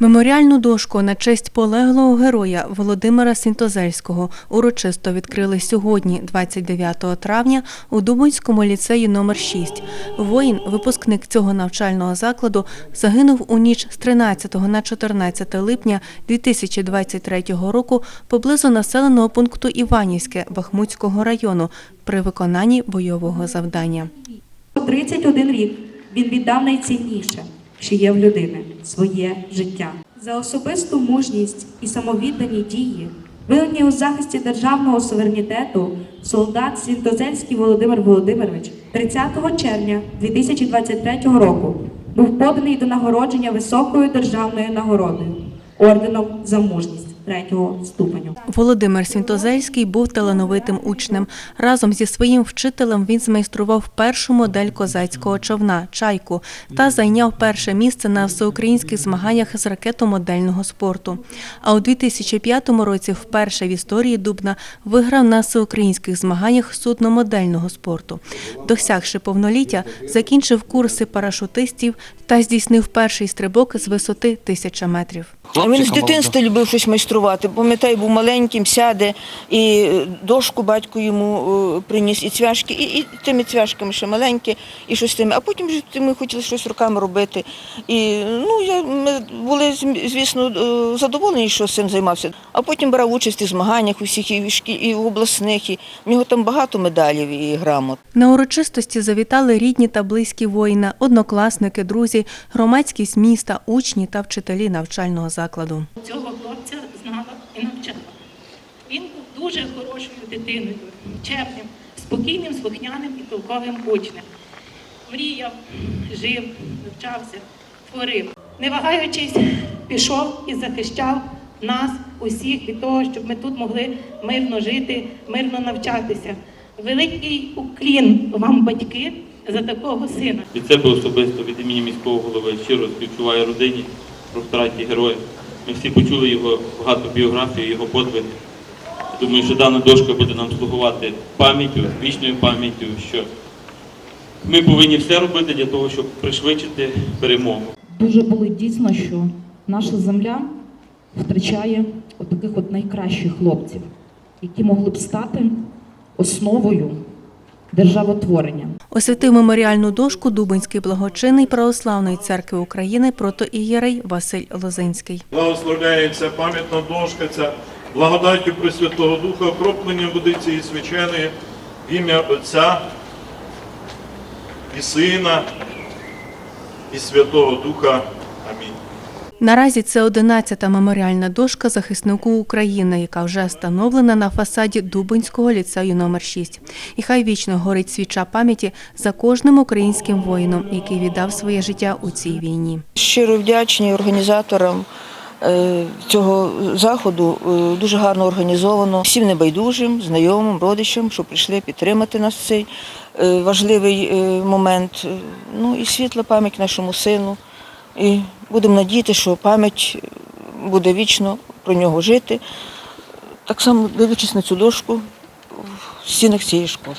Меморіальну дошку на честь полеглого героя Володимира Свінтозельського урочисто відкрили сьогодні, 29 травня, у Дубинському ліцеї номер 6 Воїн, випускник цього навчального закладу, загинув у ніч з 13 на 14 липня 2023 року поблизу населеного пункту Іванівське Бахмутського району при виконанні бойового завдання. 31 рік. Він віддав найцінніше, що є в людини своє життя. За особисту мужність і самовіддані дії, виявлені у захисті державного суверенітету, солдат Свінтозельський Володимир Володимирович 30 червня 2023 року був поданий до нагородження високою державною нагородою орденом за мужність третього ступеню. Володимир Свінтозельський був талановитим учнем. Разом зі своїм вчителем він змайстрував першу модель козацького човна чайку та зайняв перше місце на всеукраїнських змаганнях з ракетомодельного спорту. А у 2005 році вперше в історії Дубна виграв на всеукраїнських змаганнях судномодельного спорту. Досягши повноліття, закінчив курси парашутистів та здійснив перший стрибок з висоти тисяча метрів. А він з дитинства любив щось майструвати. Пам'ятаю, був маленьким, сяде, і е, дошку батько йому е, приніс, і цвяшки, і, і тими цвяшками ще маленькі, і щось тими. А потім вже ми хотіли щось руками робити. І ну, я, ми були, звісно, е, задоволені, що син займався. А потім брав участь у змаганнях усіх, і в, шкі, і в обласних. І в нього там багато медалів і грамот. На урочистості завітали рідні та близькі воїна, однокласники, друзі, громадськість міста, учні та вчителі навчального закладу. Цього хлопця знала і навчала. Він був дуже хорошою дитиною, чемним, спокійним, слухняним і толковим учнем. Мріяв, жив, навчався, творив. Не вагаючись, пішов і захищав нас, усіх від того, щоб ми тут могли мирно жити, мирно навчатися. Великий уклін вам, батьки, за такого сина. Від себе особисто від імені міського голови щиро співчуваю родині про втраті героя. Ми всі почули його багато біографію, його подвиг. Думаю, що дана дошка буде нам слугувати пам'яттю, вічною пам'яттю, що ми повинні все робити для того, щоб пришвидшити перемогу. Дуже болить дійсно, що наша земля втрачає от таких от найкращих хлопців, які могли б стати основою державотворення. Освятив меморіальну дошку Дубинський благочинний православної церкви України протоієрей Василь Лозинський. Благословляється пам'ятна дошка, ця благодаттю Пресвятого Духа, окроплення водиці і свяченої в ім'я Отця і Сина і Святого Духа. Амінь. Наразі це 11-та меморіальна дошка захиснику України, яка вже встановлена на фасаді Дубинського ліцею номер 6. І хай вічно горить свіча пам'яті за кожним українським воїном, який віддав своє життя у цій війні. Щиро вдячні організаторам е, цього заходу. Е, Дуже гарно організовано. Всім небайдужим, знайомим, родичам, що прийшли підтримати нас в цей е, важливий момент. Ну і світла пам'ять нашому сину. І будемо надіяти, що пам'ять буде вічно про нього жити. Так само дивлячись на цю дошку в стінах цієї школи.